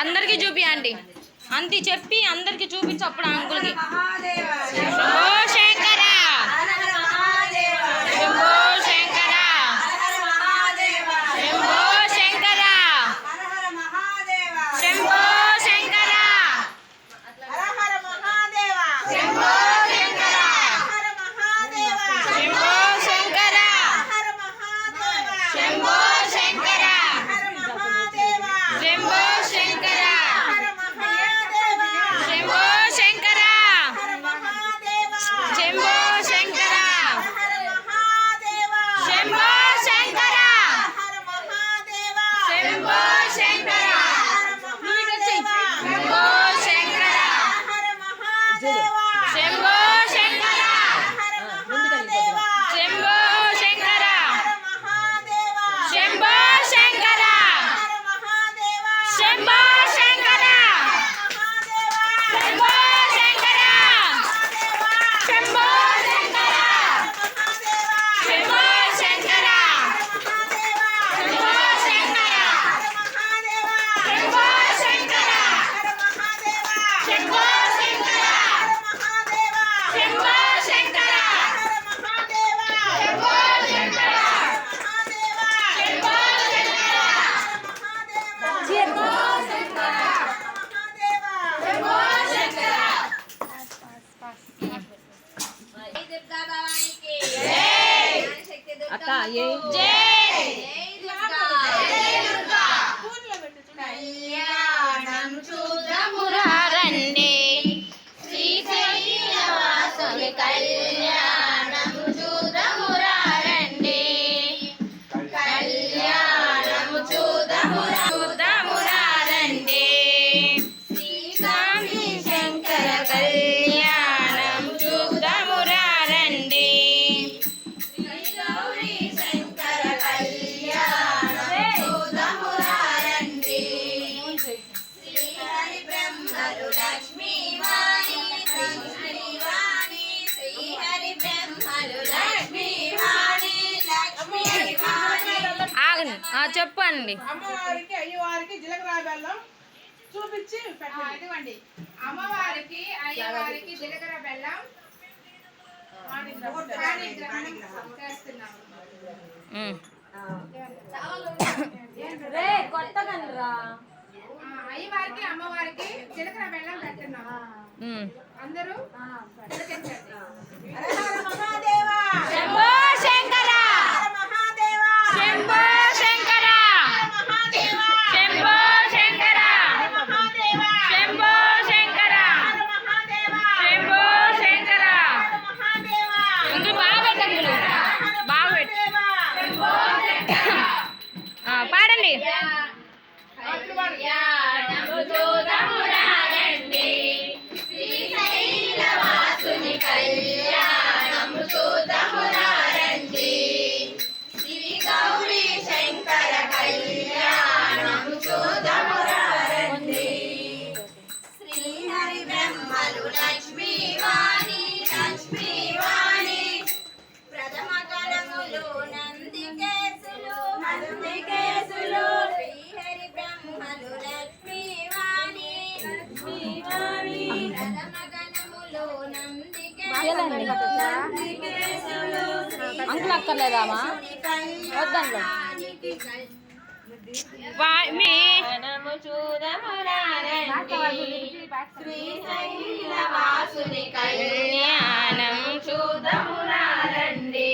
అందరికి చూపియండి. ఆంటీ అంతే చెప్పి అందరికి చూపించు అప్పుడు అంకుల్కి. J。చెప్పండి. అమ్మవారికి అయ్యవారికి జీలకర్ర బెల్లం చూపించి ఇదిగోండి. అమ్మవారికి అయ్యవారికి బెల్లం. అయ్యవారికి అమ్మవారికి జీలకర్ర బెల్లం పెట్టున్నాం అందరూ ఇవ్వదండి అంకులు అక్కర్లేదామా? వద్దండి. కళ్యాణం చూదమురారండి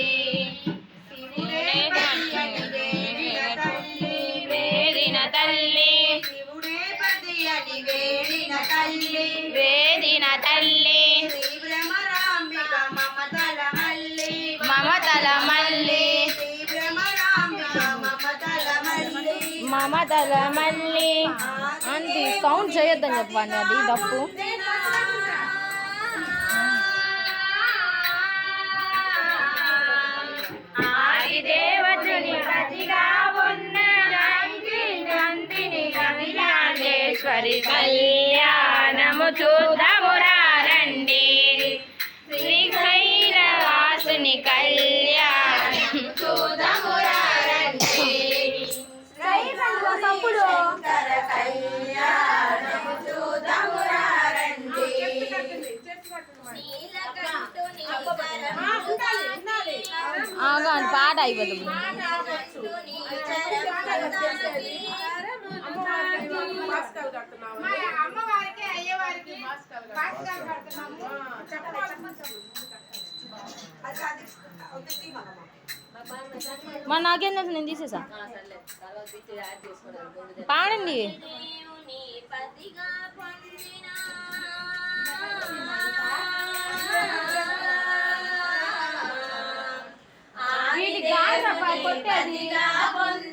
మళ్ళీ. అంది కౌంట్ చేయొద్దని చెప్పండి అది డప్పు అయిపోతుంది అమ్మవారికి అయ్యవారికి మా నాకేం తెలుసు నేను తీసేసా. పాడండి. Ay, porque diga.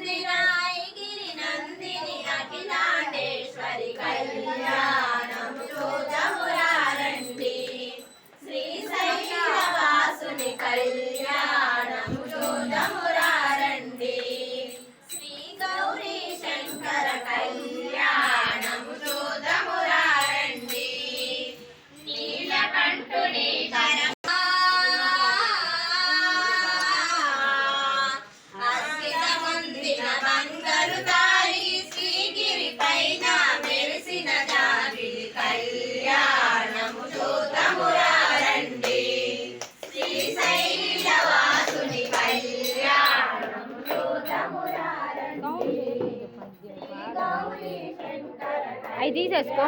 అవి తీసేసుకో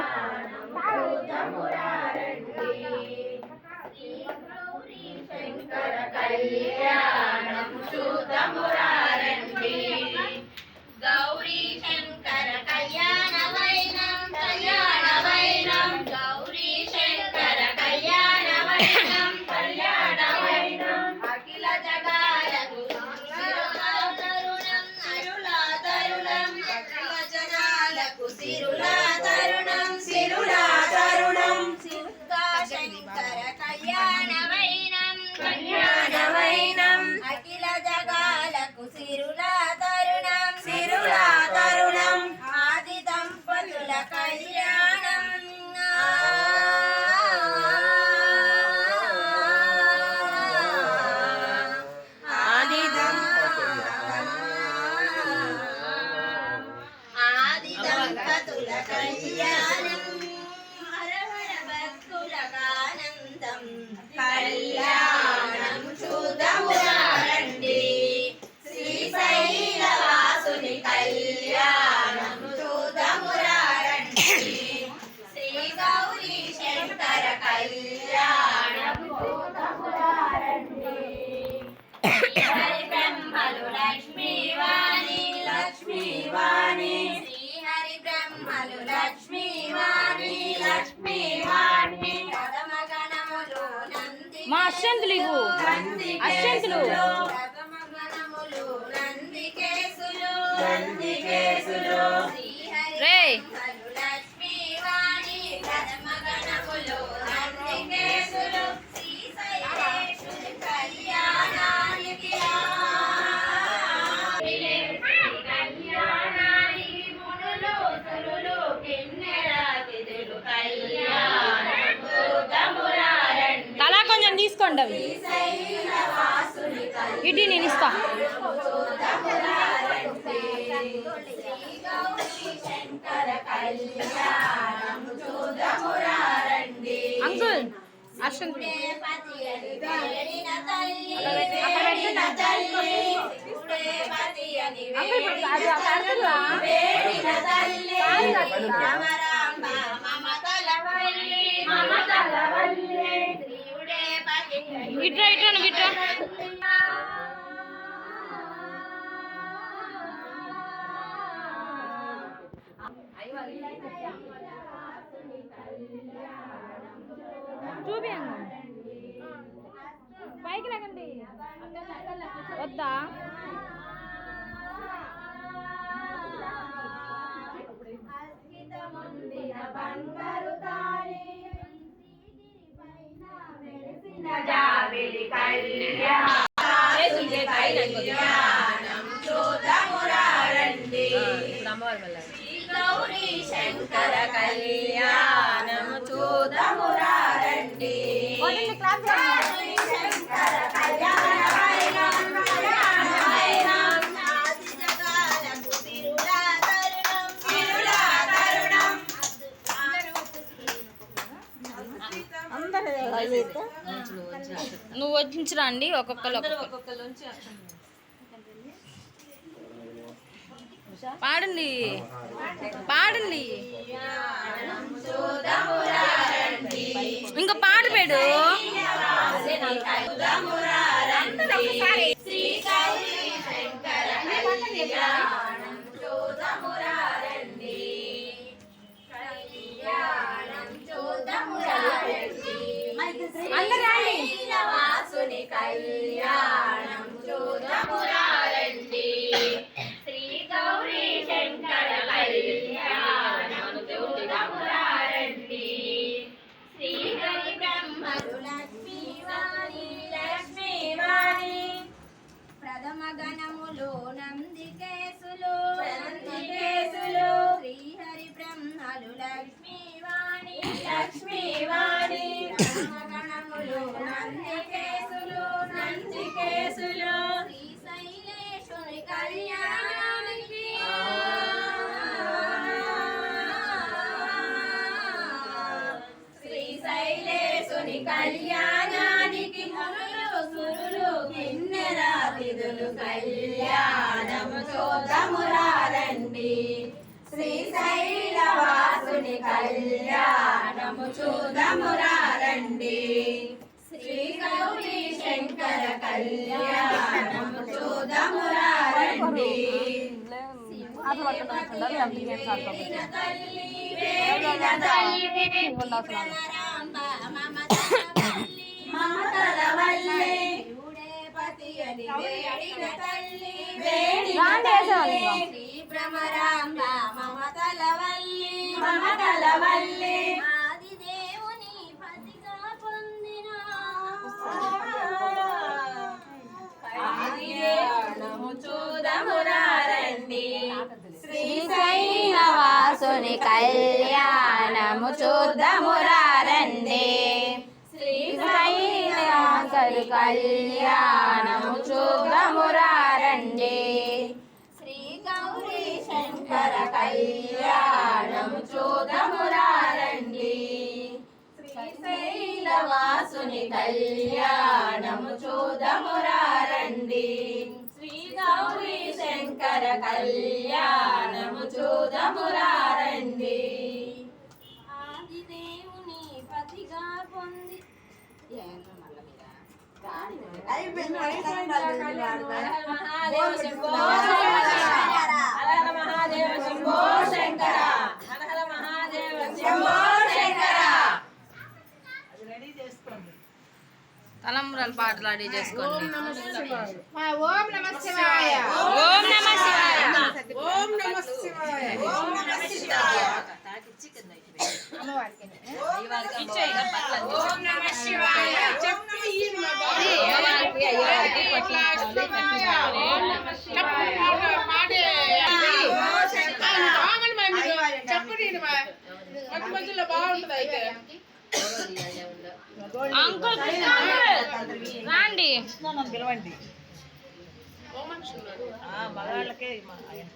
మా అశ్వంతులు ఇవ్వు. అశ్వంతులు. ఉండవు. ఇటు నేను ఇస్తా. అంకుల్ అర్షన్ మమతల మమతల ఇట్రా ఇట్రా నువ్వు ఇట్రా చూపియంగా పైకి రాకండి వద్దా? బంగారు తానే గౌరీ శంకర కళ్యాణం చూదమురారండి క్లాస్ నువ్వు వచ్చి అండి ఒక్కొక్కరు. పాడండి పాడండి. ఇంకా పాడు. పేడు Aliyah. చూడమురారండి శ్రీ గౌరీ శంకర మమతల వల్లి పతి అని వేడిన తల్లి భ్రమరాంబ మమతల వల్లి మమతల వల్లి శ్రీశైలవాసుని కళ్యాణము శ్రీ శ్రీశైలంకరు కళ్యాణము చూద్దామురారండి శ్రీ గౌరీ శంకర కళ్యాణము చూడమురారండి శ్రీశైలవాసుని కళ్యాణము చూడమురారండి శ్రీ గౌరీ శంకర కళ్యాణము చూడమురారండి ఆది దేవుని పతిగా పొంది. ఏంటో తలంబ్రాలు పాటలు రెడీ చేసుకోండి ఓం నమ శివాయ ఓం నమ శివాయ ఓం నమ శివాయ ఓం నమః శివాయ అమ్మవారికి ఓం నమః శివాయ చెప్పు. మధ్య మధ్యలో బాగుంటది అయితే అంకుల్ రాండి. పిలవండి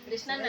కృష్ణన్న.